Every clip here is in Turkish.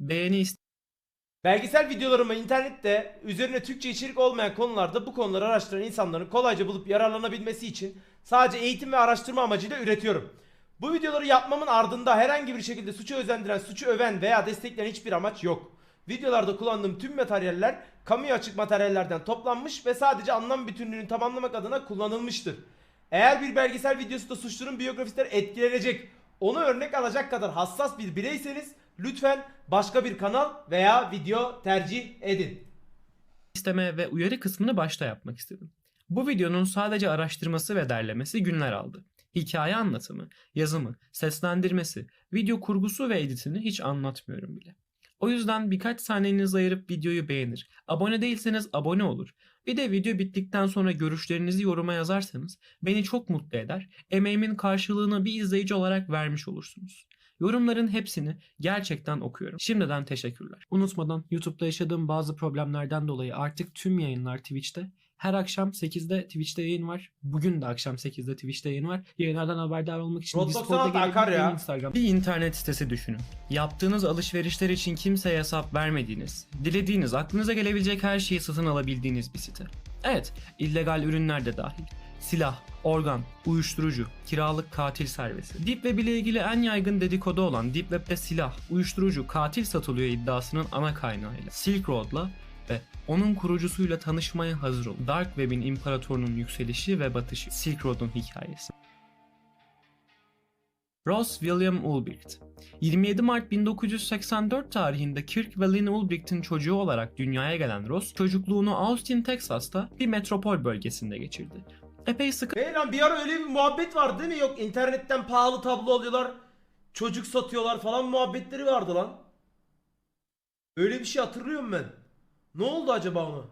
beğeni Belgesel videolarımı internette üzerine Türkçe içerik olmayan konularda bu konuları araştıran insanların kolayca bulup yararlanabilmesi için sadece eğitim ve araştırma amacıyla üretiyorum. Bu videoları yapmamın ardında herhangi bir şekilde suçu özendiren, suçu öven veya destekleyen hiçbir amaç yok. Videolarda kullandığım tüm materyaller kamuya açık materyallerden toplanmış ve sadece anlam bütünlüğünü tamamlamak adına kullanılmıştır. Eğer bir belgesel videosu da suçlunun biyografisinden etkilenecek, onu örnek alacak kadar hassas bir bireyseniz lütfen başka bir kanal veya video tercih edin. isteme ve uyarı kısmını başta yapmak istedim. Bu videonun sadece araştırması ve derlemesi günler aldı. Hikaye anlatımı, yazımı, seslendirmesi, video kurgusu ve editini hiç anlatmıyorum bile. O yüzden birkaç saniyenizi ayırıp videoyu beğenir. Abone değilseniz abone olur. Bir de video bittikten sonra görüşlerinizi yoruma yazarsanız beni çok mutlu eder. Emeğimin karşılığını bir izleyici olarak vermiş olursunuz. Yorumların hepsini gerçekten okuyorum. Şimdiden teşekkürler. Unutmadan YouTube'da yaşadığım bazı problemlerden dolayı artık tüm yayınlar Twitch'te. Her akşam 8'de Twitch'te yayın var. Bugün de akşam 8'de Twitch'te yayın var. Yayınlardan haberdar olmak için Discord'a gelin. Instagram. Bir internet sitesi düşünün. Yaptığınız alışverişler için kimseye hesap vermediğiniz, dilediğiniz, aklınıza gelebilecek her şeyi satın alabildiğiniz bir site. Evet, illegal ürünler de dahil. Silah, organ, uyuşturucu, kiralık katil servesi. Deep Web ile ilgili en yaygın dedikodu olan Deep Web'de silah, uyuşturucu, katil satılıyor iddiasının ana kaynağıyla Silk Road'la ve onun kurucusuyla tanışmaya hazır olun. Dark Web'in imparatorunun yükselişi ve batışı. Silk Road'un hikayesi. Ross William Ulbricht 27 Mart 1984 tarihinde Kirk ve Ulbricht'in çocuğu olarak dünyaya gelen Ross, çocukluğunu Austin, Texas'ta bir metropol bölgesinde geçirdi. Epey sıkı Hey lan bir ara öyle bir muhabbet vardı değil mi? Yok internetten pahalı tablo alıyorlar. Çocuk satıyorlar falan muhabbetleri vardı lan. Öyle bir şey hatırlıyorum ben. Ne oldu acaba ona?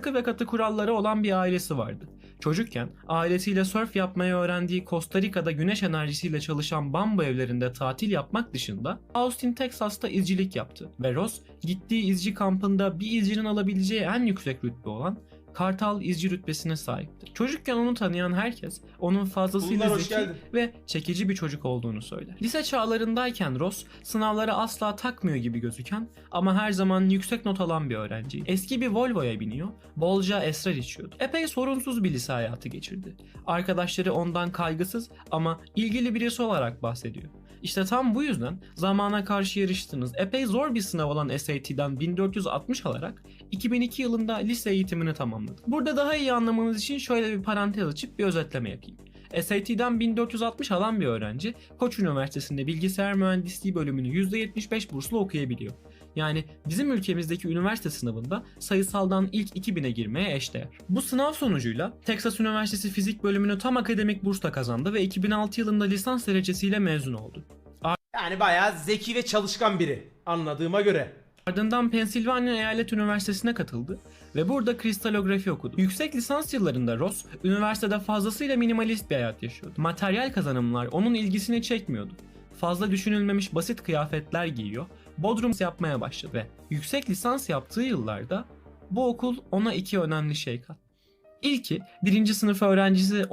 sıkı ve katı kuralları olan bir ailesi vardı. Çocukken ailesiyle sörf yapmayı öğrendiği Costa Rica'da güneş enerjisiyle çalışan bambu evlerinde tatil yapmak dışında Austin, Texas'ta izcilik yaptı ve Ross gittiği izci kampında bir izcinin alabileceği en yüksek rütbe olan Kartal izci rütbesine sahipti. Çocukken onu tanıyan herkes onun fazlasıyla zeki ve çekici bir çocuk olduğunu söyler. Lise çağlarındayken Ross sınavlara asla takmıyor gibi gözüken ama her zaman yüksek not alan bir öğrenci. Eski bir Volvo'ya biniyor, bolca esrar içiyordu. Epey sorunsuz bir lise hayatı geçirdi. Arkadaşları ondan kaygısız ama ilgili birisi olarak bahsediyor. İşte tam bu yüzden zamana karşı yarıştığınız epey zor bir sınav olan SAT'den 1460 alarak 2002 yılında lise eğitimini tamamladı. Burada daha iyi anlamanız için şöyle bir parantez açıp bir özetleme yapayım. SAT'den 1460 alan bir öğrenci Koç Üniversitesi'nde bilgisayar mühendisliği bölümünü %75 burslu okuyabiliyor. Yani bizim ülkemizdeki üniversite sınavında sayısaldan ilk 2000'e girmeye eşdeğer. Bu sınav sonucuyla Texas Üniversitesi fizik bölümünü tam akademik bursla kazandı ve 2006 yılında lisans derecesiyle mezun oldu. Yani bayağı zeki ve çalışkan biri anladığıma göre. Ardından Pensilvanya Eyalet Üniversitesi'ne katıldı ve burada kristalografi okudu. Yüksek lisans yıllarında Ross, üniversitede fazlasıyla minimalist bir hayat yaşıyordu. Materyal kazanımlar onun ilgisini çekmiyordu. Fazla düşünülmemiş basit kıyafetler giyiyor, bodrum yapmaya başladı ve yüksek lisans yaptığı yıllarda bu okul ona iki önemli şey kattı. İlki birinci sınıf öğrencisi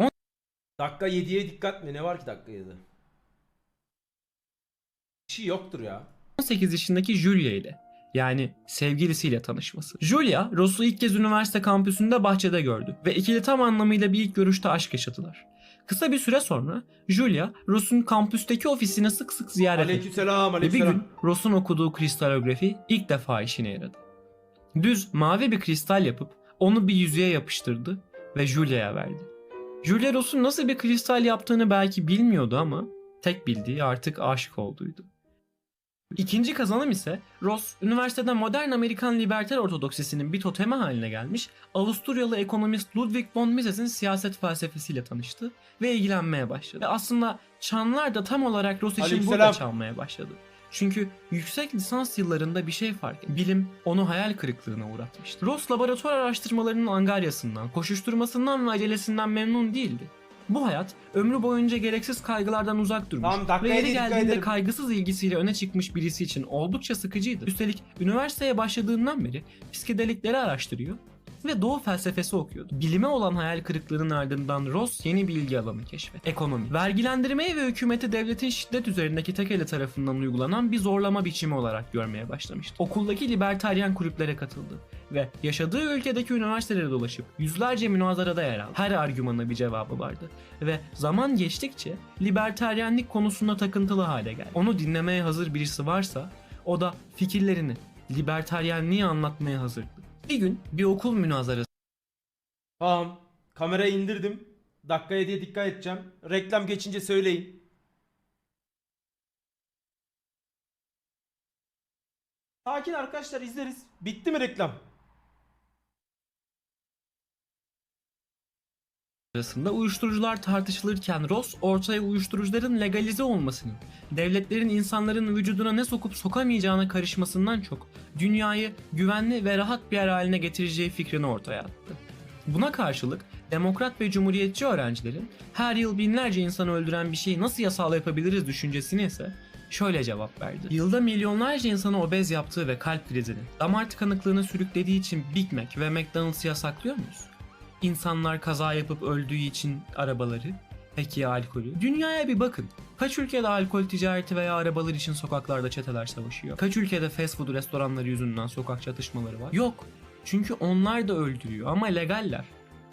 Dakika 7'ye dikkat mi? Ne var ki dakika 7'de? Bir şey yoktur ya. 18 yaşındaki Julia ile yani sevgilisiyle tanışması. Julia, Ross'u ilk kez üniversite kampüsünde bahçede gördü ve ikili tam anlamıyla bir ilk görüşte aşk yaşadılar. Kısa bir süre sonra Julia, Ross'un kampüsteki ofisine sık sık ziyaret etti. Aleykümselam Ve bir aleykümselam. gün Ross'un okuduğu kristalografi ilk defa işine yaradı. Düz mavi bir kristal yapıp onu bir yüzüğe yapıştırdı ve Julia'ya verdi. Julia Ross'un nasıl bir kristal yaptığını belki bilmiyordu ama tek bildiği artık aşık olduğuydu. İkinci kazanım ise Ross, üniversitede modern Amerikan liberter ortodoksisinin bir totemi haline gelmiş Avusturyalı ekonomist Ludwig von Mises'in siyaset felsefesiyle tanıştı ve ilgilenmeye başladı. Ve aslında çanlar da tam olarak Ross için Aleykümselam. burada çalmaya başladı. Çünkü yüksek lisans yıllarında bir şey fark etti. Bilim onu hayal kırıklığına uğratmıştı. Ross laboratuvar araştırmalarının angaryasından, koşuşturmasından ve acelesinden memnun değildi. Bu hayat ömrü boyunca gereksiz kaygılardan uzak durmuş Tamam, ve yeri geldiğinde kaygısız ilgisiyle öne çıkmış birisi için oldukça sıkıcıydı. Üstelik üniversiteye başladığından beri psikedelikleri araştırıyor ve doğu felsefesi okuyordu. Bilime olan hayal kırıklığının ardından Ross yeni bir ilgi alanı keşfetti. Ekonomi. Vergilendirmeyi ve hükümeti devletin şiddet üzerindeki tek eli tarafından uygulanan bir zorlama biçimi olarak görmeye başlamıştı. Okuldaki libertaryen kulüplere katıldı ve yaşadığı ülkedeki üniversitelere dolaşıp yüzlerce münazarada yer aldı. Her argümana bir cevabı vardı ve zaman geçtikçe libertaryenlik konusunda takıntılı hale geldi. Onu dinlemeye hazır birisi varsa o da fikirlerini libertaryenliği anlatmaya hazırdı. Bir gün bir okul münazarası Tamam. Kamerayı indirdim. Dakikaya diye dikkat edeceğim. Reklam geçince söyleyin. Sakin arkadaşlar izleriz. Bitti mi reklam? Sırasında uyuşturucular tartışılırken Ross ortaya uyuşturucuların legalize olmasının, devletlerin insanların vücuduna ne sokup sokamayacağına karışmasından çok dünyayı güvenli ve rahat bir yer haline getireceği fikrini ortaya attı. Buna karşılık demokrat ve cumhuriyetçi öğrencilerin her yıl binlerce insanı öldüren bir şeyi nasıl yasal yapabiliriz düşüncesini ise şöyle cevap verdi. Yılda milyonlarca insanı obez yaptığı ve kalp krizini, damar tıkanıklığını sürüklediği için Big Mac ve McDonald's'ı yasaklıyor muyuz? İnsanlar kaza yapıp öldüğü için arabaları, peki ya alkolü? Dünyaya bir bakın. Kaç ülkede alkol ticareti veya arabalar için sokaklarda çeteler savaşıyor? Kaç ülkede fast food restoranları yüzünden sokak çatışmaları var? Yok. Çünkü onlar da öldürüyor ama legaller.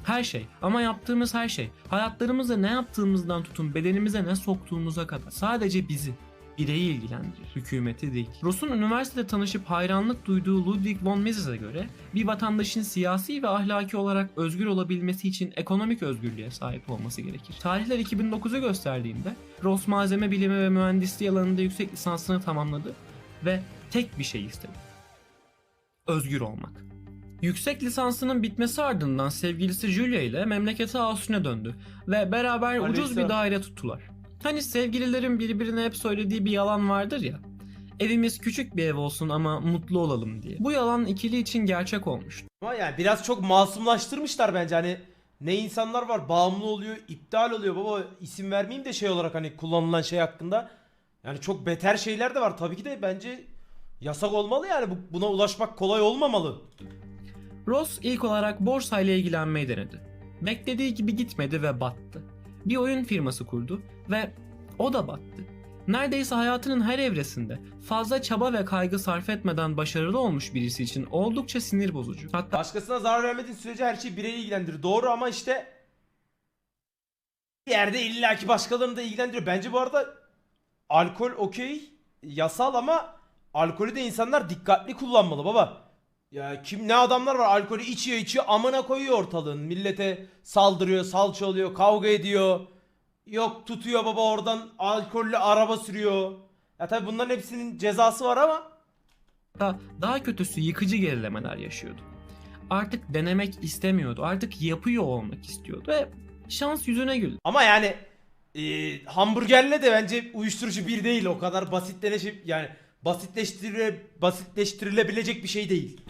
Her şey ama yaptığımız her şey hayatlarımızda ne yaptığımızdan tutun bedenimize ne soktuğumuza kadar sadece bizi bireyi ilgilendirir, hükümeti değil. Ross'un üniversitede tanışıp hayranlık duyduğu Ludwig von Mises'e göre bir vatandaşın siyasi ve ahlaki olarak özgür olabilmesi için ekonomik özgürlüğe sahip olması gerekir. Tarihler 2009'u gösterdiğinde Ross malzeme bilimi ve mühendisliği alanında yüksek lisansını tamamladı ve tek bir şey istedi. Özgür olmak. Yüksek lisansının bitmesi ardından sevgilisi Julia ile memleketi Asun'a döndü ve beraber ucuz bir daire tuttular. Hani sevgililerin birbirine hep söylediği bir yalan vardır ya. Evimiz küçük bir ev olsun ama mutlu olalım diye. Bu yalan ikili için gerçek olmuştu. Ama yani biraz çok masumlaştırmışlar bence hani ne insanlar var bağımlı oluyor iptal oluyor baba isim vermeyeyim de şey olarak hani kullanılan şey hakkında yani çok beter şeyler de var tabii ki de bence yasak olmalı yani Bu- buna ulaşmak kolay olmamalı. Ross ilk olarak borsayla ilgilenmeyi denedi. Beklediği gibi gitmedi ve battı. Bir oyun firması kurdu ve o da battı. Neredeyse hayatının her evresinde fazla çaba ve kaygı sarf etmeden başarılı olmuş birisi için oldukça sinir bozucu. Hatta Başkasına zarar vermediğin sürece her şey bireyi ilgilendirir doğru ama işte bir yerde illaki başkalarını da ilgilendiriyor. Bence bu arada alkol okey yasal ama alkolü de insanlar dikkatli kullanmalı baba. Ya kim ne adamlar var alkolü içiyor içiyor amına koyuyor ortalığın. Millete saldırıyor, salça oluyor, kavga ediyor. Yok tutuyor baba oradan alkollü araba sürüyor. Ya tabi bunların hepsinin cezası var ama da daha kötüsü yıkıcı gerilemeler yaşıyordu. Artık denemek istemiyordu. Artık yapıyor olmak istiyordu ve şans yüzüne güldü. Ama yani e, hamburgerle de bence uyuşturucu bir değil. O kadar basitleşip yani basitleştire, basitleştirilebilecek bir şey değil.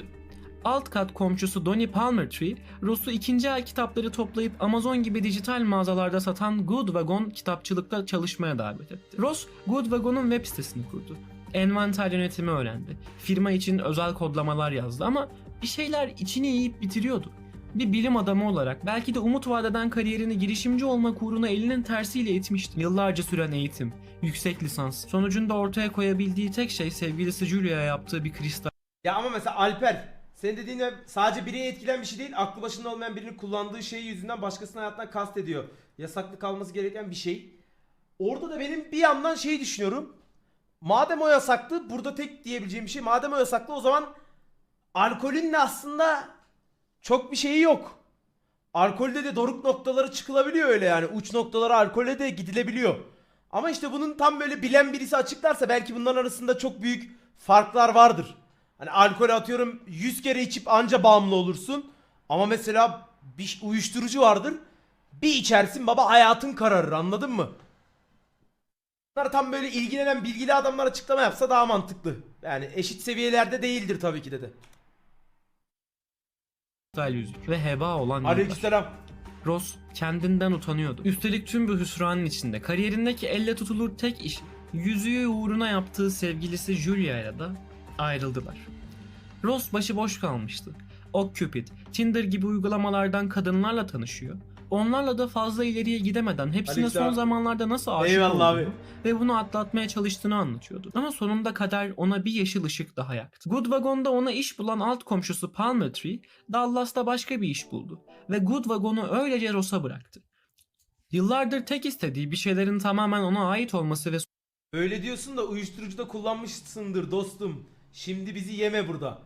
Alt kat komşusu Donny Palmertree, Ross'u ikinci el kitapları toplayıp Amazon gibi dijital mağazalarda satan Good Wagon kitapçılıkta çalışmaya davet etti. Ross, Good Wagon'un web sitesini kurdu. Envanter yönetimi öğrendi. Firma için özel kodlamalar yazdı ama bir şeyler içini yiyip bitiriyordu. Bir bilim adamı olarak belki de umut vadeden kariyerini girişimci olmak uğruna elinin tersiyle itmişti. Yıllarca süren eğitim, yüksek lisans, sonucunda ortaya koyabildiği tek şey sevgilisi Julia'ya yaptığı bir kristal Ya ama mesela Alper senin dediğin de sadece bireyi etkilen bir şey değil. Aklı başında olmayan birinin kullandığı şey yüzünden başkasının hayatından kastediyor. Yasaklı kalması gereken bir şey. Orada da benim bir yandan şeyi düşünüyorum. Madem o yasaklı burada tek diyebileceğim bir şey. Madem o yasaklı o zaman alkolün de aslında çok bir şeyi yok. Alkolde de doruk noktaları çıkılabiliyor öyle yani. Uç noktalara alkolle de gidilebiliyor. Ama işte bunun tam böyle bilen birisi açıklarsa belki bunların arasında çok büyük farklar vardır. Hani alkol atıyorum 100 kere içip anca bağımlı olursun. Ama mesela bir uyuşturucu vardır. Bir içersin baba hayatın kararır anladın mı? Bunlar tam böyle ilgilenen bilgili adamlar açıklama yapsa daha mantıklı. Yani eşit seviyelerde değildir tabii ki dedi. Yüzük ve heba olan. Aleykümselam. Ross kendinden utanıyordu. Üstelik tüm bu hüsranın içinde kariyerindeki elle tutulur tek iş yüzüğü uğruna yaptığı sevgilisi Julia ile de ayrıldılar. Ross başıboş kalmıştı. OkCupid, Tinder gibi uygulamalardan kadınlarla tanışıyor. Onlarla da fazla ileriye gidemeden hepsine Aleyküm. son zamanlarda nasıl aşık Eyvallah olduğunu abi. ve bunu atlatmaya çalıştığını anlatıyordu. Ama sonunda kader ona bir yeşil ışık daha yaktı. Good Wagon'da ona iş bulan alt komşusu Palmer Tree, Dallas'ta başka bir iş buldu ve Good Wagon'u öylece Ross'a bıraktı. Yıllardır tek istediği bir şeylerin tamamen ona ait olması ve Öyle diyorsun da uyuşturucu da kullanmışsındır dostum. Şimdi bizi yeme burada.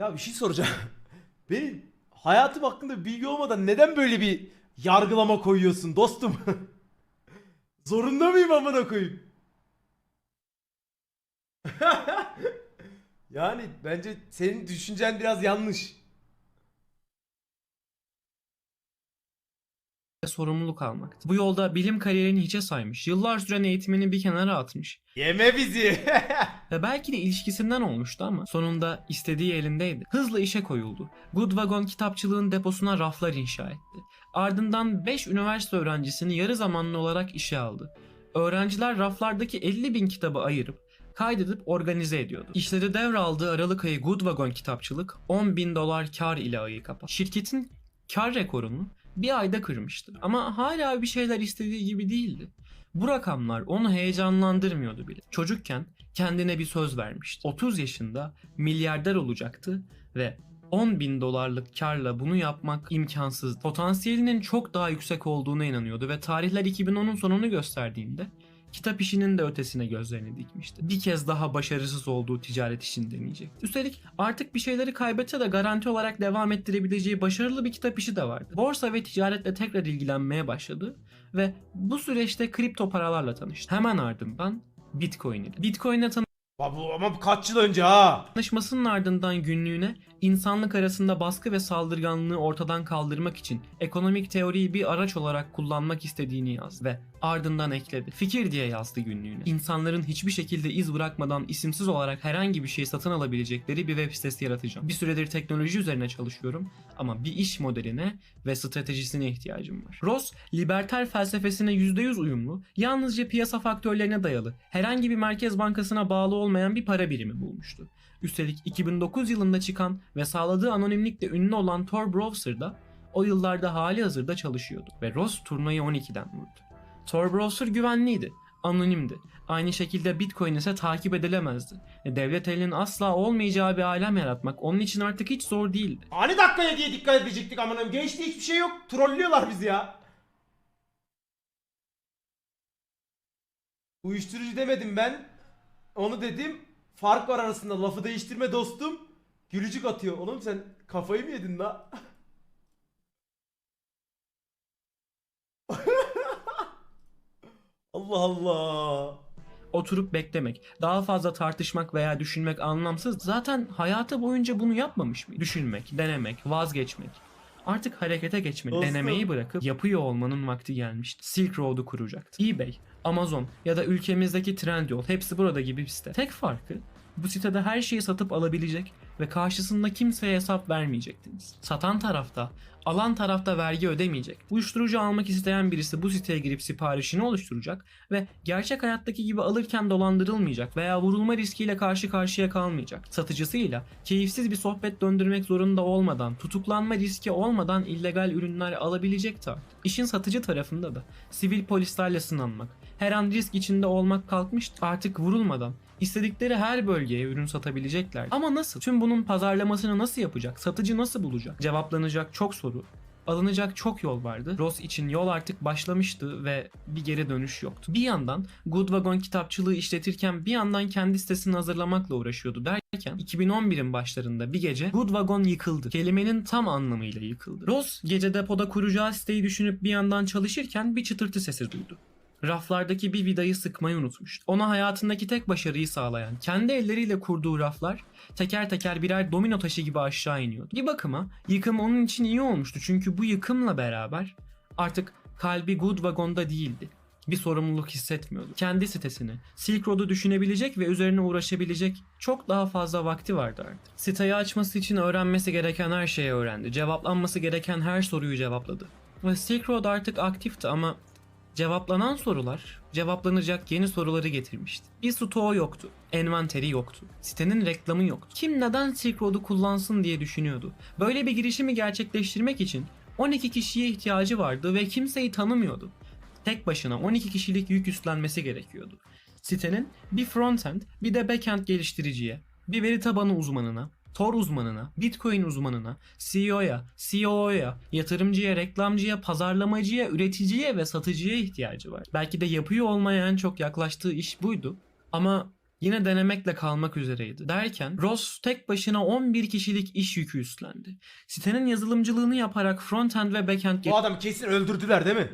Ya bir şey soracağım. Benim hayatım hakkında bilgi olmadan neden böyle bir yargılama koyuyorsun dostum? Zorunda mıyım amına koyayım? yani bence senin düşüncen biraz yanlış. Sorumluluk almaktı. Bu yolda bilim kariyerini hiçe saymış, yıllar süren eğitimini bir kenara atmış Yeme bizi. Ve belki de ilişkisinden olmuştu ama sonunda istediği elindeydi. Hızla işe koyuldu. Good Wagon kitapçılığın deposuna raflar inşa etti. Ardından 5 üniversite öğrencisini yarı zamanlı olarak işe aldı. Öğrenciler raflardaki 50 bin kitabı ayırıp kaydedip organize ediyordu. İşleri devraldığı Aralık ayı Good Wagon kitapçılık 10 bin dolar kar ile ayı kapattı. Şirketin kar rekorunu bir ayda kırmıştı. Ama hala bir şeyler istediği gibi değildi. Bu rakamlar onu heyecanlandırmıyordu bile. Çocukken kendine bir söz vermişti. 30 yaşında milyarder olacaktı ve 10 bin dolarlık karla bunu yapmak imkansız. Potansiyelinin çok daha yüksek olduğuna inanıyordu ve tarihler 2010'un sonunu gösterdiğinde kitap işinin de ötesine gözlerini dikmişti. Bir kez daha başarısız olduğu ticaret işini deneyecekti. Üstelik artık bir şeyleri kaybetse de garanti olarak devam ettirebileceği başarılı bir kitap işi de vardı. Borsa ve ticaretle tekrar ilgilenmeye başladı ve bu süreçte kripto paralarla tanıştı. Hemen ardından Bitcoin ile. Bitcoin'e Baba ama bu kaç yıl önce ha? tanışmasının ardından günlüğüne insanlık arasında baskı ve saldırganlığı ortadan kaldırmak için ekonomik teoriyi bir araç olarak kullanmak istediğini yazdı ve ardından ekledi. Fikir diye yazdı günlüğüne. İnsanların hiçbir şekilde iz bırakmadan isimsiz olarak herhangi bir şey satın alabilecekleri bir web sitesi yaratacağım. Bir süredir teknoloji üzerine çalışıyorum ama bir iş modeline ve stratejisine ihtiyacım var. Ross, liberter felsefesine %100 uyumlu, yalnızca piyasa faktörlerine dayalı, herhangi bir merkez bankasına bağlı olmayan bir para birimi bulmuştu. Üstelik 2009 yılında çıkan ve sağladığı anonimlikle ünlü olan Tor Browser'da o yıllarda hali hazırda çalışıyordu ve Ross turnayı 12'den vurdu. Tor Browser güvenliydi, anonimdi. Aynı şekilde Bitcoin ise takip edilemezdi. Devlet elinin asla olmayacağı bir alem yaratmak onun için artık hiç zor değildi. Hani dakikaya diye dikkat edecektik amına Geçti hiçbir şey yok. Trollüyorlar bizi ya. Uyuşturucu demedim ben. Onu dedim. Fark var arasında. Lafı değiştirme dostum. Gülücük atıyor. Oğlum sen kafayı mı yedin la? Allah Allah. Oturup beklemek, daha fazla tartışmak veya düşünmek anlamsız. Zaten hayatı boyunca bunu yapmamış mı? Düşünmek, denemek, vazgeçmek. Artık harekete geçmek, Dostum. denemeyi bırakıp yapıyor olmanın vakti gelmişti. Silk Road'u kuracaktı. eBay, Amazon ya da ülkemizdeki Trendyol hepsi burada gibi bir site. Tek farkı bu sitede her şeyi satıp alabilecek ve karşısında kimseye hesap vermeyecektiniz. Satan tarafta, alan tarafta vergi ödemeyecek. Uyuşturucu almak isteyen birisi bu siteye girip siparişini oluşturacak ve gerçek hayattaki gibi alırken dolandırılmayacak veya vurulma riskiyle karşı karşıya kalmayacak. Satıcısıyla keyifsiz bir sohbet döndürmek zorunda olmadan, tutuklanma riski olmadan illegal ürünler alabilecekti artık. İşin satıcı tarafında da sivil polislerle sınanmak, her an risk içinde olmak kalkmıştı. Artık vurulmadan istedikleri her bölgeye ürün satabilecekler. Ama nasıl? Tüm bunun pazarlamasını nasıl yapacak? Satıcı nasıl bulacak? Cevaplanacak çok soru. Alınacak çok yol vardı. Ross için yol artık başlamıştı ve bir geri dönüş yoktu. Bir yandan Good Wagon kitapçılığı işletirken bir yandan kendi sitesini hazırlamakla uğraşıyordu derken 2011'in başlarında bir gece Good Wagon yıkıldı. Kelimenin tam anlamıyla yıkıldı. Ross gece depoda kuracağı siteyi düşünüp bir yandan çalışırken bir çıtırtı sesi duydu. Raflardaki bir vidayı sıkmayı unutmuş. Ona hayatındaki tek başarıyı sağlayan, kendi elleriyle kurduğu raflar teker teker birer domino taşı gibi aşağı iniyordu. Bir bakıma yıkım onun için iyi olmuştu çünkü bu yıkımla beraber artık kalbi Good Wagon'da değildi. Bir sorumluluk hissetmiyordu. Kendi sitesini, Silk Road'u düşünebilecek ve üzerine uğraşabilecek çok daha fazla vakti vardı artık. Siteyi açması için öğrenmesi gereken her şeyi öğrendi. Cevaplanması gereken her soruyu cevapladı. Ve Silk Road artık aktifti ama Cevaplanan sorular, cevaplanacak yeni soruları getirmişti. Bir stoğu yoktu, envanteri yoktu, sitenin reklamı yoktu. Kim neden Silk Road'u kullansın diye düşünüyordu. Böyle bir girişimi gerçekleştirmek için 12 kişiye ihtiyacı vardı ve kimseyi tanımıyordu. Tek başına 12 kişilik yük üstlenmesi gerekiyordu. Sitenin bir frontend bir de backend geliştiriciye, bir veri tabanı uzmanına, Tor uzmanına, Bitcoin uzmanına, CEO'ya, COO'ya, yatırımcıya, reklamcıya, pazarlamacıya, üreticiye ve satıcıya ihtiyacı var. Belki de yapıyor olmaya en çok yaklaştığı iş buydu. Ama yine denemekle kalmak üzereydi. Derken Ross tek başına 11 kişilik iş yükü üstlendi. Sitenin yazılımcılığını yaparak frontend ve backend Bu adamı kesin öldürdüler değil mi?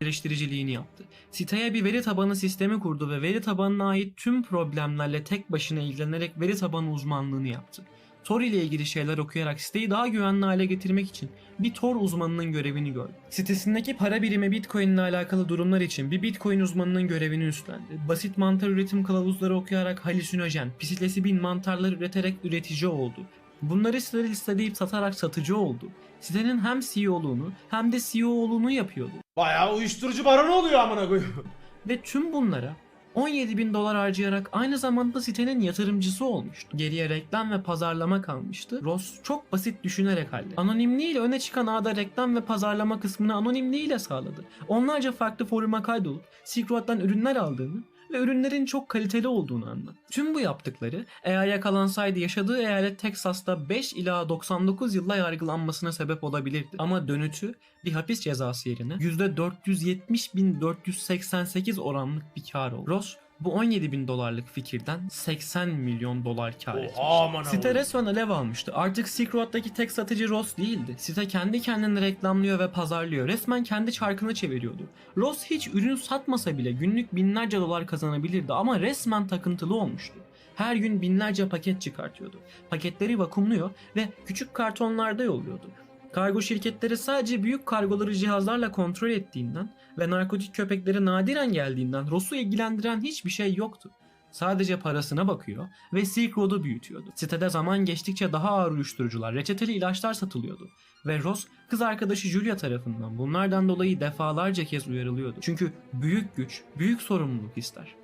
geliştiriciliğini yaptı. Siteye bir veri tabanı sistemi kurdu ve veri tabanına ait tüm problemlerle tek başına ilgilenerek veri tabanı uzmanlığını yaptı. Tor ile ilgili şeyler okuyarak siteyi daha güvenli hale getirmek için bir Tor uzmanının görevini gördü. Sitesindeki para birimi Bitcoin ile alakalı durumlar için bir Bitcoin uzmanının görevini üstlendi. Basit mantar üretim kılavuzları okuyarak halüsinojen, psilesibin mantarlar üreterek üretici oldu. Bunları siteleri listeleyip satarak satıcı oldu. Sitenin hem CEO'luğunu hem de CEO'luğunu yapıyordu. Bayağı uyuşturucu baronu oluyor amına koyayım. Ve tüm bunlara 17 bin dolar harcayarak aynı zamanda sitenin yatırımcısı olmuştu. Geriye reklam ve pazarlama kalmıştı. Ross çok basit düşünerek halletti. Anonimliğiyle öne çıkan ağda reklam ve pazarlama kısmını anonimliğiyle sağladı. Onlarca farklı foruma kaydolup Silk Road'dan ürünler aldığını ve ürünlerin çok kaliteli olduğunu anlattı. Tüm bu yaptıkları eğer yakalansaydı yaşadığı eyalet Teksas'ta 5 ila 99 yılla yargılanmasına sebep olabilirdi. Ama dönütü bir hapis cezası yerine %470.488 oranlık bir kar oldu. Ross bu 17 bin dolarlık fikirden 80 milyon dolar kar etmişti. Oha amına Site resmen alev almıştı. Artık Silk Road'daki tek satıcı Ross değildi. Site kendi kendini reklamlıyor ve pazarlıyor. Resmen kendi çarkını çeviriyordu. Ross hiç ürün satmasa bile günlük binlerce dolar kazanabilirdi ama resmen takıntılı olmuştu. Her gün binlerce paket çıkartıyordu. Paketleri vakumluyor ve küçük kartonlarda yolluyordu. Kargo şirketleri sadece büyük kargoları cihazlarla kontrol ettiğinden ve narkotik köpekleri nadiren geldiğinden Ross'u ilgilendiren hiçbir şey yoktu. Sadece parasına bakıyor ve Silk Road'u büyütüyordu. Sitede zaman geçtikçe daha ağır uyuşturucular, reçeteli ilaçlar satılıyordu. Ve Ross kız arkadaşı Julia tarafından bunlardan dolayı defalarca kez uyarılıyordu. Çünkü büyük güç, büyük sorumluluk ister.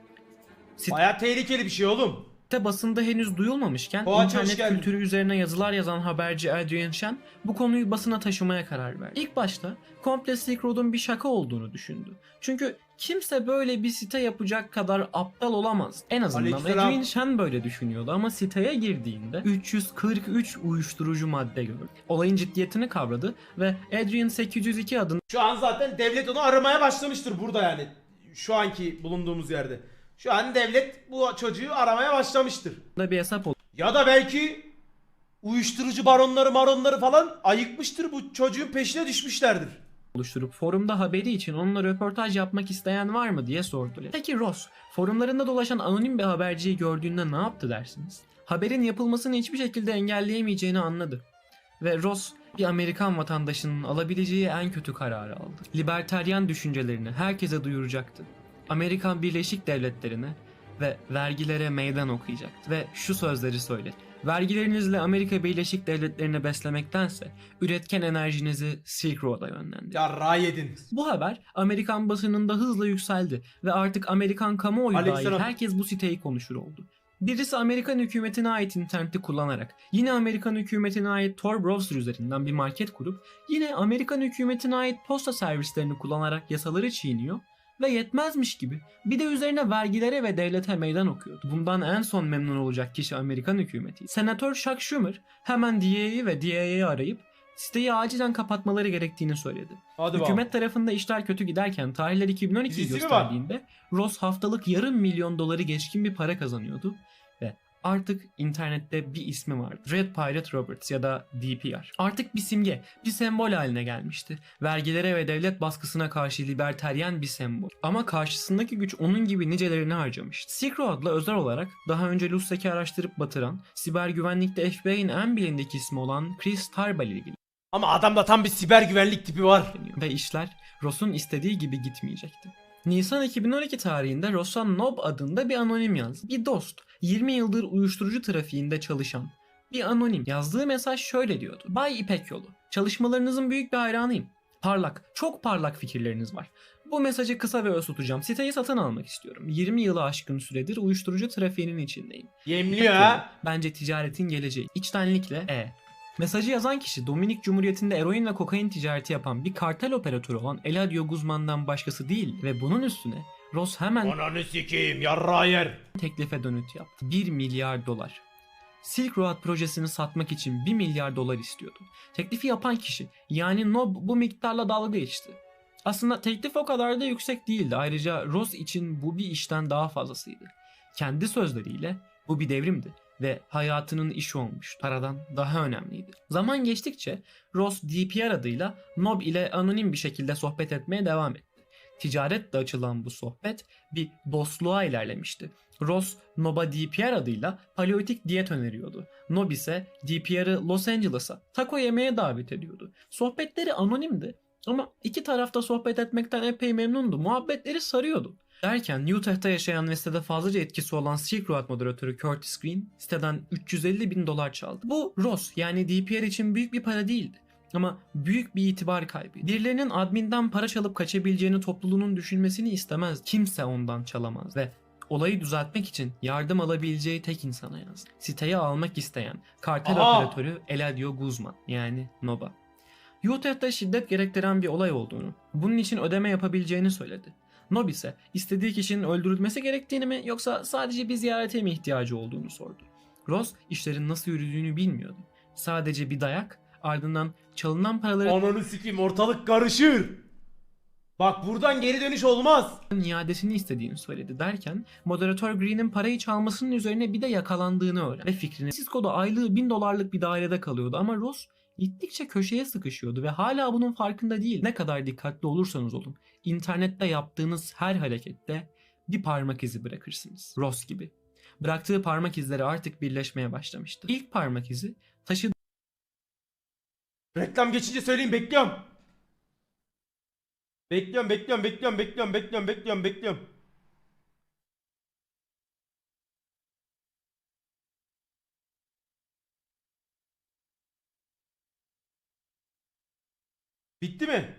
Bayağı tehlikeli bir şey oğlum. Site basında henüz duyulmamışken Boğaç, internet kültürü üzerine yazılar yazan haberci Adrian Shen bu konuyu basına taşımaya karar verdi. İlk başta komple Silk Road'un bir şaka olduğunu düşündü. Çünkü kimse böyle bir site yapacak kadar aptal olamaz. En azından. Adrian Shen böyle düşünüyordu ama siteye girdiğinde 343 uyuşturucu madde gördü. Olayın ciddiyetini kavradı ve Adrian 802 adında Şu an zaten devlet onu aramaya başlamıştır burada yani. Şu anki bulunduğumuz yerde. Şu an devlet bu çocuğu aramaya başlamıştır. bir hesap Ya da belki uyuşturucu baronları maronları falan ayıkmıştır bu çocuğun peşine düşmüşlerdir. oluşturup forumda haberi için onunla röportaj yapmak isteyen var mı diye sordu. Peki Ross, forumlarında dolaşan anonim bir haberciyi gördüğünde ne yaptı dersiniz? Haberin yapılmasını hiçbir şekilde engelleyemeyeceğini anladı. Ve Ross bir Amerikan vatandaşının alabileceği en kötü kararı aldı. Libertaryen düşüncelerini herkese duyuracaktı. Amerikan Birleşik Devletleri'ne ve vergilere meydan okuyacaktı. Ve şu sözleri söyledi. Vergilerinizle Amerika Birleşik Devletleri'ni beslemektense üretken enerjinizi Silk Road'a yönlendirin. Ya yedin. Bu haber Amerikan basınında hızla yükseldi ve artık Amerikan kamuoyu dahil Aleykümselam. herkes bu siteyi konuşur oldu. Birisi Amerikan hükümetine ait interneti kullanarak yine Amerikan hükümetine ait Tor browser üzerinden bir market kurup yine Amerikan hükümetine ait posta servislerini kullanarak yasaları çiğniyor ve yetmezmiş gibi bir de üzerine vergilere ve devlete meydan okuyordu. Bundan en son memnun olacak kişi Amerikan hükümeti. Senatör Chuck Schumer hemen DA'yı ve DIA'yı arayıp siteyi acilen kapatmaları gerektiğini söyledi. Hadi Hükümet bakalım. tarafında işler kötü giderken tarihler 2012'yi Dizisi mi gösterdiğinde Ross haftalık yarım milyon doları geçkin bir para kazanıyordu artık internette bir ismi vardı. Red Pirate Roberts ya da DPR. Artık bir simge, bir sembol haline gelmişti. Vergilere ve devlet baskısına karşı liberteryen bir sembol. Ama karşısındaki güç onun gibi nicelerini harcamıştı. Silk Road'la özel olarak daha önce Lustek'i araştırıp batıran, siber güvenlikte FBI'nin en bilindik ismi olan Chris Tarbell ilgili. Ama adamda tam bir siber güvenlik tipi var. Ve işler Ross'un istediği gibi gitmeyecekti. Nisan 2012 tarihinde Ross'a Nob adında bir anonim yazdı. Bir dost, 20 yıldır uyuşturucu trafiğinde çalışan bir anonim. Yazdığı mesaj şöyle diyordu. Bay İpek Yolu, çalışmalarınızın büyük bir hayranıyım. Parlak, çok parlak fikirleriniz var. Bu mesajı kısa ve öz tutacağım. Siteyi satın almak istiyorum. 20 yılı aşkın süredir uyuşturucu trafiğinin içindeyim. Yemliyor ha. Bence ticaretin geleceği. İçtenlikle E. Mesajı yazan kişi Dominik Cumhuriyeti'nde eroin ve kokain ticareti yapan bir kartel operatörü olan Eladio Guzman'dan başkası değil ve bunun üstüne Ross hemen Ananı sikeyim yarra yer. teklife dönüt yaptı. 1 milyar dolar. Silk Road projesini satmak için 1 milyar dolar istiyordu. Teklifi yapan kişi yani Nob bu miktarla dalga geçti. Aslında teklif o kadar da yüksek değildi. Ayrıca Ross için bu bir işten daha fazlasıydı. Kendi sözleriyle bu bir devrimdi ve hayatının işi olmuş. Paradan daha önemliydi. Zaman geçtikçe Ross DPR adıyla Nob ile anonim bir şekilde sohbet etmeye devam etti. Ticaretle açılan bu sohbet bir dostluğa ilerlemişti. Ross, Nob'a DPR adıyla paleolitik diyet öneriyordu. Nob ise DPR'ı Los Angeles'a taco yemeye davet ediyordu. Sohbetleri anonimdi ama iki tarafta sohbet etmekten epey memnundu. Muhabbetleri sarıyordu. Derken Utah'ta yaşayan ve sitede fazlaca etkisi olan Silk Road moderatörü Curtis Green siteden 350 bin dolar çaldı. Bu Ross yani DPR için büyük bir para değildi. Ama büyük bir itibar kaybı. Birilerinin adminden para çalıp kaçabileceğini topluluğunun düşünmesini istemez. Kimse ondan çalamaz ve olayı düzeltmek için yardım alabileceği tek insana yazdı. Siteyi almak isteyen kartel Aha! operatörü Eladio Guzman yani Noba. Utah'ta şiddet gerektiren bir olay olduğunu, bunun için ödeme yapabileceğini söyledi. Nob ise istediği kişinin öldürülmesi gerektiğini mi yoksa sadece bir ziyarete mi ihtiyacı olduğunu sordu. Ross işlerin nasıl yürüdüğünü bilmiyordu. Sadece bir dayak, ardından çalınan paraların Ananı sikeyim ortalık karışır. Bak buradan geri dönüş olmaz. iadesini istediğini söyledi derken moderatör Green'in parayı çalmasının üzerine bir de yakalandığını öğrendi ve fikrini Cisco'da aylığı 1000 dolarlık bir dairede kalıyordu ama Ross gittikçe köşeye sıkışıyordu ve hala bunun farkında değil. Ne kadar dikkatli olursanız olun internette yaptığınız her harekette bir parmak izi bırakırsınız. Ross gibi. Bıraktığı parmak izleri artık birleşmeye başlamıştı. İlk parmak izi taşıdığı Reklam geçince söyleyeyim bekliyorum. Bekliyorum bekliyorum bekliyorum bekliyorum bekliyorum bekliyorum bekliyorum. Bitti mi?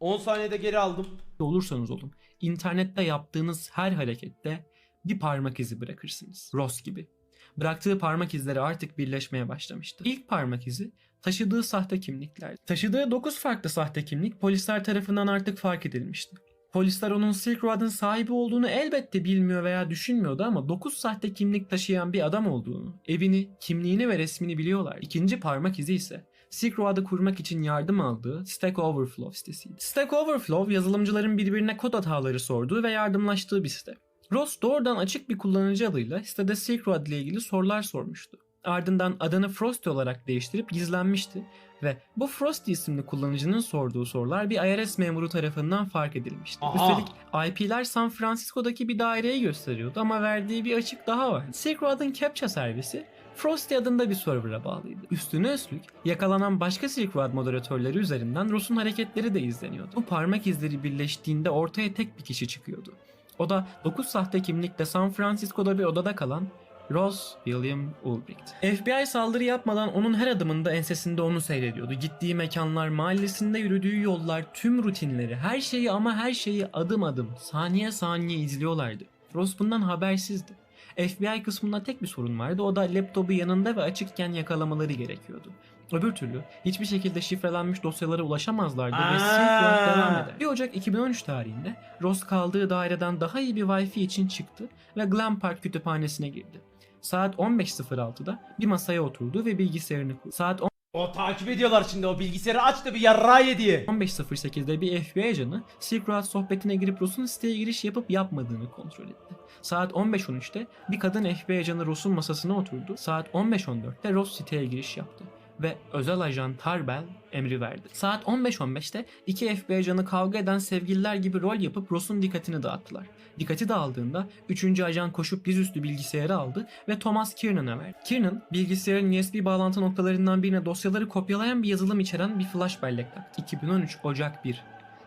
10 saniyede geri aldım. olursanız olun internette yaptığınız her harekette bir parmak izi bırakırsınız. Ross gibi. Bıraktığı parmak izleri artık birleşmeye başlamıştı. İlk parmak izi taşıdığı sahte kimlikler. Taşıdığı 9 farklı sahte kimlik polisler tarafından artık fark edilmişti. Polisler onun Silk Road'un sahibi olduğunu elbette bilmiyor veya düşünmüyordu ama 9 sahte kimlik taşıyan bir adam olduğunu, evini, kimliğini ve resmini biliyorlar. İkinci parmak izi ise Silk Road'ı kurmak için yardım aldığı Stack Overflow sitesiydi. Stack Overflow yazılımcıların birbirine kod hataları sorduğu ve yardımlaştığı bir site. Ross doğrudan açık bir kullanıcı adıyla sitede Silk Road ile ilgili sorular sormuştu. Ardından adını Frosty olarak değiştirip gizlenmişti ve bu Frosty isimli kullanıcının sorduğu sorular bir IRS memuru tarafından fark edilmişti. Aha. Üstelik IP'ler San Francisco'daki bir daireyi gösteriyordu ama verdiği bir açık daha var. Silk Road'ın captcha servisi Frosty adında bir server'a bağlıydı. Üstüne üstlük yakalanan başka Silk Road moderatörleri üzerinden Ross'un hareketleri de izleniyordu. Bu parmak izleri birleştiğinde ortaya tek bir kişi çıkıyordu. O da 9 sahte kimlikle San Francisco'da bir odada kalan Ross William Ulbricht. FBI saldırı yapmadan onun her adımında ensesinde onu seyrediyordu. Gittiği mekanlar, mahallesinde yürüdüğü yollar, tüm rutinleri, her şeyi ama her şeyi adım adım, saniye saniye izliyorlardı. Ross bundan habersizdi. FBI kısmında tek bir sorun vardı. O da laptopu yanında ve açıkken yakalamaları gerekiyordu. Öbür türlü hiçbir şekilde şifrelenmiş dosyalara ulaşamazlardı ve Aa. devam eder. 1 Ocak 2013 tarihinde Ross kaldığı daireden daha iyi bir Wi-Fi için çıktı ve Glen Park kütüphanesine girdi. Saat 15.06'da bir masaya oturdu ve bilgisayarını kurdu. Saat O takip ediyorlar şimdi o bilgisayarı aç da bir yarra ye diye. 15.08'de bir FBI ajanı Silk Road sohbetine girip Ross'un siteye giriş yapıp yapmadığını kontrol etti. Saat 15.13'te bir kadın FBI ajanı Ross'un masasına oturdu. Saat 15.14'te Ross siteye giriş yaptı ve özel ajan Tarbell emri verdi. Saat 15.15'te iki FBI ajanı kavga eden sevgililer gibi rol yapıp Ross'un dikkatini dağıttılar. Dikkati dağıldığında 3. ajan koşup dizüstü bilgisayarı aldı ve Thomas Kiernan'a verdi. Kiernan bilgisayarın USB bağlantı noktalarından birine dosyaları kopyalayan bir yazılım içeren bir flash bellek taktı. 2013 Ocak 1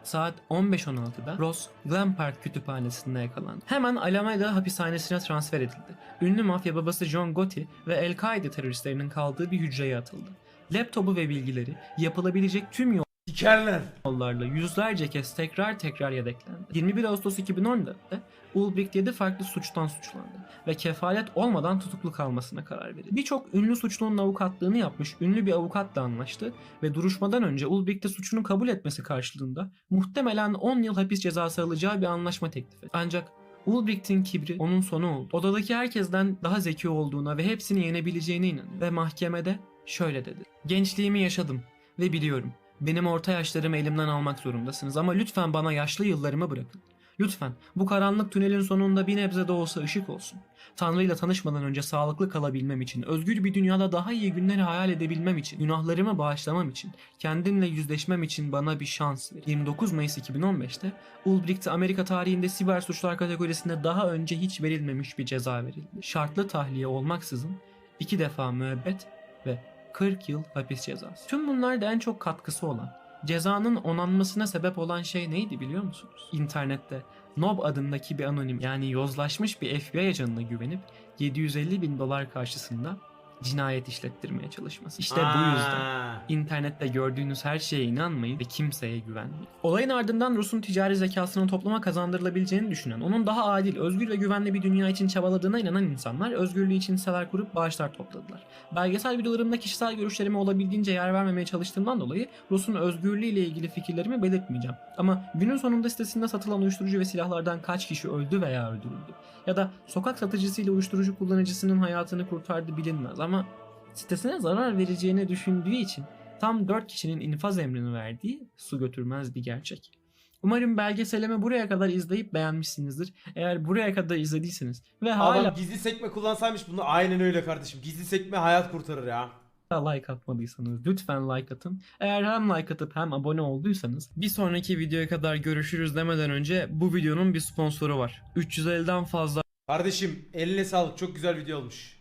Saat 15.16'da Ross Glen Park kütüphanesinde yakalandı. Hemen Alameda hapishanesine transfer edildi. Ünlü mafya babası John Gotti ve El-Kaide teröristlerinin kaldığı bir hücreye atıldı. Laptopu ve bilgileri yapılabilecek tüm Sikerler. yollarla yüzlerce kez tekrar tekrar yedeklendi. 21 Ağustos 2014'te Ulbricht 7 farklı suçtan suçlandı ve kefalet olmadan tutuklu kalmasına karar verildi. Birçok ünlü suçlunun avukatlığını yapmış ünlü bir avukatla anlaştı ve duruşmadan önce Ulbricht'e suçunu kabul etmesi karşılığında muhtemelen 10 yıl hapis cezası alacağı bir anlaşma teklif etti. Ancak Ulbricht'in kibri onun sonu oldu. Odadaki herkesten daha zeki olduğuna ve hepsini yenebileceğine inanıyor. Ve mahkemede şöyle dedi. Gençliğimi yaşadım ve biliyorum. Benim orta yaşlarımı elimden almak zorundasınız ama lütfen bana yaşlı yıllarımı bırakın. Lütfen bu karanlık tünelin sonunda bir nebze de olsa ışık olsun. Tanrı ile tanışmadan önce sağlıklı kalabilmem için, özgür bir dünyada daha iyi günleri hayal edebilmem için, günahlarımı bağışlamam için, kendimle yüzleşmem için bana bir şans verin. 29 Mayıs 2015'te Ulbricht'e Amerika tarihinde siber suçlar kategorisinde daha önce hiç verilmemiş bir ceza verildi. Şartlı tahliye olmaksızın iki defa müebbet 40 yıl hapis cezası. Tüm bunlarda en çok katkısı olan, cezanın onanmasına sebep olan şey neydi biliyor musunuz? İnternette Nob adındaki bir anonim yani yozlaşmış bir FBI ajanına güvenip 750 bin dolar karşısında cinayet işlettirmeye çalışması. İşte bu yüzden. Aa. İnternette gördüğünüz her şeye inanmayın ve kimseye güvenmeyin. Olayın ardından Rus'un ticari zekasının topluma kazandırılabileceğini düşünen, onun daha adil, özgür ve güvenli bir dünya için çabaladığına inanan insanlar özgürlüğü için hisseler kurup bağışlar topladılar. Belgesel videolarımda kişisel görüşlerime olabildiğince yer vermemeye çalıştığımdan dolayı Rus'un özgürlüğü ile ilgili fikirlerimi belirtmeyeceğim. Ama günün sonunda sitesinde satılan uyuşturucu ve silahlardan kaç kişi öldü veya öldürüldü? Ya da sokak satıcısıyla uyuşturucu kullanıcısının hayatını kurtardı bilinmez ama sitesine zarar vereceğini düşündüğü için tam 4 kişinin infaz emrini verdiği su götürmez bir gerçek. Umarım belgeselimi buraya kadar izleyip beğenmişsinizdir. Eğer buraya kadar izlediyseniz ve hala Adam gizli sekme kullansaymış bunu aynen öyle kardeşim. Gizli sekme hayat kurtarır ya. like atmadıysanız lütfen like atın. Eğer hem like atıp hem abone olduysanız bir sonraki videoya kadar görüşürüz demeden önce bu videonun bir sponsoru var. 350'den fazla Kardeşim eline sağlık çok güzel video olmuş.